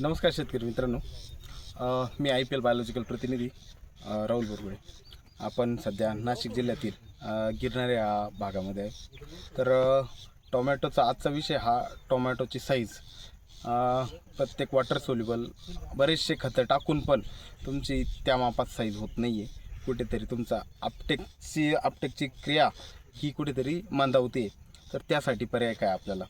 नमस्कार शेतकरी मित्रांनो. मी आय पी एल बायोलॉजिकल प्रतिनिधी राहुल बोरगुडे. आपण सध्या नाशिक जिल्ह्यातील गिरणारे या भागामध्ये आहे. तर टोमॅटोचा आजचा विषय हा टोमॅटोची साईज प्रत्येक वॉटर सोल्युबल बरेचसे खतं टाकून पण तुमची त्या मापात साईज होत नाही आहे कुठेतरी तुमचा आपटेकची आपटेकची क्रिया ही कुठेतरी मंदावते तर त्यासाठी पर्याय काय आपल्याला?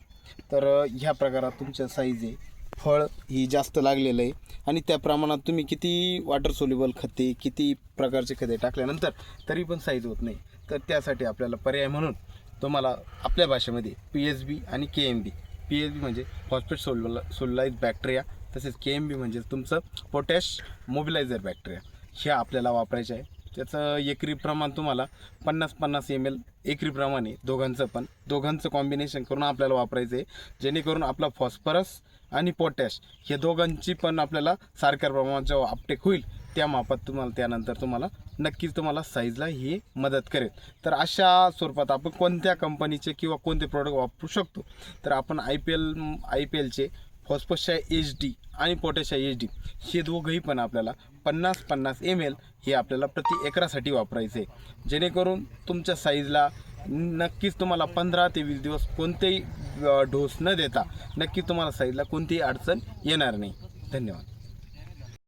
तर ह्या प्रकारात तुमच्या साईज आहे. फळ ही जास्त लागलेलं आहे. आणि त्या प्रमाणात तुम्ही किती वॉटर सोल्युबल खते किती प्रकारचे खते टाकल्यानंतर तरी पण साईज होत नाही. तर त्यासाठी आपल्याला पर्याय म्हणून तुम्हाला आपल्या भाषेमध्ये पी एच बी आणि K M B P H B म्हणजे फॉस्फेट सोल सोल्युलाइज बॅक्टेरिया तसेच के एम बी म्हणजे तुमचं पोटॅश मोबिलायझर बॅक्टेरिया ह्या आपल्याला वापरायचे आहे. त्याचं एकरी प्रमाण तुम्हाला पन्नास पन्नास एम एल एकरी प्रमाणे दोघांचं पण. दोघांचं कॉम्बिनेशन करून आपल्याला वापरायचं आहे. जेणेकरून आपला फॉस्फरस आणि पोटॅश हे दोघांची पण आपल्याला सारख्या प्रमाणात जेव्हा अपटेक होईल त्या मापात तुम्हाला त्यानंतर तुम्हाला नक्कीच तुम्हाला साईजला ही मदत करेल. तर अशा स्वरूपात आपण कोणत्या कंपनीचे किंवा कोणते प्रोडक्ट वापरू शकतो? तर आपण I P L I P एलचे फॉस्फोशा एच डी आणि पोटॅशच्या एच डी हे दोघंही पण आपल्याला पन्नास पन्नास एम एल हे आपल्याला प्रति एकरासाठी वापरायचे. आहे जेणेकरून तुमच्या साईजला नक्कीच तुम्हाला पंधरा ते वीस दिवस कोणतेही ढोस डोस न देता नक्कीच तुम्हाला साईजला कोणतीही अडचण येणार नाही. धन्यवाद.